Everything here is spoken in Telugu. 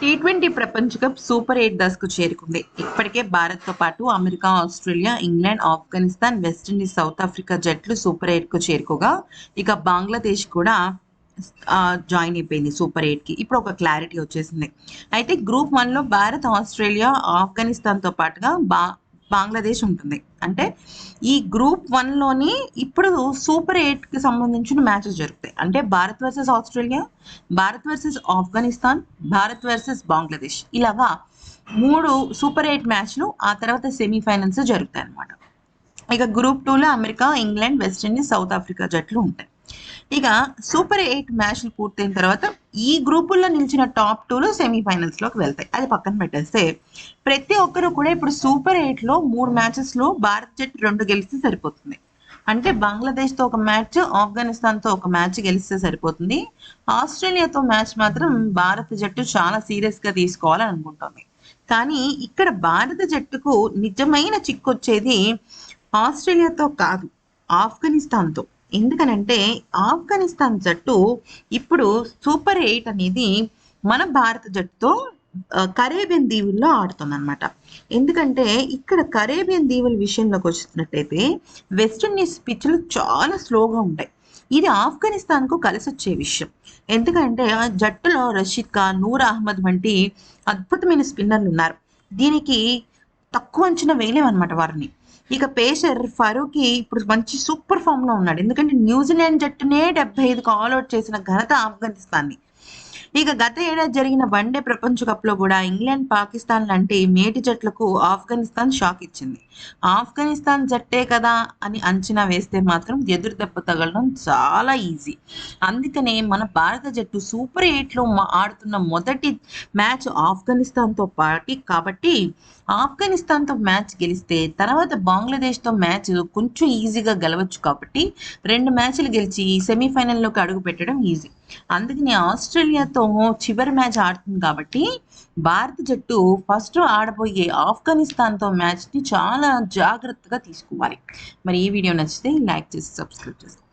టీ ట్వంటీ ప్రపంచ కప్ సూపర్ ఎయిట్ దశకు చేరుకుంది. ఇప్పటికే భారత్తో పాటు America Australia England Afghanistan West Indies South Africa జట్లు సూపర్ ఎయిట్కు చేరుకోగా ఇక బంగ్లాదేశ్ కూడా జాయిన్ అయిపోయింది సూపర్ ఎయిట్కి. ఇప్పుడు ఒక క్లారిటీ వచ్చేసింది. అయితే గ్రూప్ వన్లో భారత్ ఆస్ట్రేలియా ఆఫ్ఘనిస్తాన్తో పాటుగా బా బంగ్లాదేశ్ ఉంటుంది. అంటే ఈ గ్రూప్ వన్లోని ఇప్పుడు సూపర్ ఎయిట్కి సంబంధించిన మ్యాచెస్ జరుగుతాయి. అంటే Bharat versus Australia Bharat versus Afghanistan Bharat versus Bangladesh ఇలాగా మూడు సూపర్ ఎయిట్ మ్యాచ్లు ఆ తర్వాత సెమీఫైనల్స్ జరుగుతాయి అన్నమాట ఇక గ్రూప్ టూలో America England West Indies South Africa జట్లు ఉంటాయి. ఇక సూపర్ ఎయిట్ మ్యాచ్లు పూర్తయిన తర్వాత ఈ గ్రూపుల్లో నిలిచిన టాప్ టూలో సెమీఫైనల్స్లోకి వెళ్తాయి. అది పక్కన పెట్టేస్తే ప్రతి ఒక్కరు కూడా ఇప్పుడు సూపర్ ఎయిట్లో మూడు మ్యాచెస్లో భారత్ జట్టు రెండు గెలిస్తే సరిపోతుంది. అంటే బంగ్లాదేశ్తో ఒక మ్యాచ్ ఆఫ్ఘనిస్తాన్తో ఒక మ్యాచ్ గెలిస్తే సరిపోతుంది. ఆస్ట్రేలియాతో మ్యాచ్ మాత్రం భారత జట్టు చాలా సీరియస్గా తీసుకోవాలని అనుకుంటుంది. కానీ ఇక్కడ భారత జట్టుకు నిజమైన చిక్కు వచ్చేది ఆస్ట్రేలియాతో కాదు ఆఫ్ఘనిస్తాన్తో. ఎందుకనంటే ఆఫ్ఘనిస్తాన్ జట్టు ఇప్పుడు సూపర్ ఎయిట్ అనేది మన భారత జట్టుతో కరేబియన్ దీవుల్లో ఆడుతుందన్నమాట. ఎందుకంటే ఇక్కడ కరేబియన్ దీవుల విషయంలోకి వచ్చినట్టయితే వెస్టిండీస్ పిచ్లు చాలా స్లోగా ఉంటాయి. ఇది ఆఫ్ఘనిస్తాన్కు కలిసి వచ్చే విషయం. ఎందుకంటే ఆ జట్టులో రషీద్ ఖాన్ నూర్ అహ్మద్ వంటి అద్భుతమైన స్పిన్నర్లు ఉన్నారు. దీనికి తక్కువ అంచనా వేయలేమన్నమాట వారిని. ఇక పేసర్ ఫరూకి ఇప్పుడు మంచి సూపర్ ఫామ్లో ఉన్నాడు. ఎందుకంటే న్యూజిలాండ్ జట్టునే డెబ్బై ఐదుకు ఆల్అౌట్ చేసిన ఘనత ఆఫ్ఘనిస్తాన్ని ఇక గత ఏడాది జరిగిన వన్డే ప్రపంచ కప్లో కూడా ఇంగ్లాండ్ పాకిస్తాన్ లాంటి మేటి జట్లకు ఆఫ్ఘనిస్తాన్ షాక్ ఇచ్చింది. ఆఫ్ఘనిస్తాన్ జట్టే కదా అని అంచనా వేస్తే మాత్రం ఎదురు దెబ్బ తగలడం చాలా ఈజీ. అందుకనే మన భారత జట్టు సూపర్ ఎయిట్లో ఆడుతున్న మొదటి మ్యాచ్ ఆఫ్ఘనిస్తాన్తో పాటి కాబట్టి ఆఫ్ఘనిస్తాన్తో మ్యాచ్ గెలిస్తే తర్వాత బంగ్లాదేశ్తో మ్యాచ్ కొంచెం ఈజీగా గెలవచ్చు కాబట్టి రెండు మ్యాచ్లు గెలిచి సెమీఫైనల్లోకి అడుగు పెట్టడం ఈజీ. అందుకని ఆస్ట్రేలియాతో చివరి మ్యాచ్ ఆడుతుంది కాబట్టి భారత జట్టు ఫస్ట్ ఆడబోయే ఆఫ్ఘనిస్తాన్తో మ్యాచ్ని చాలా జాగ్రత్తగా తీసుకోవాలి. మరి ఈ వీడియో నచ్చితే లైక్ చేసి సబ్స్క్రైబ్ చేసుకోండి.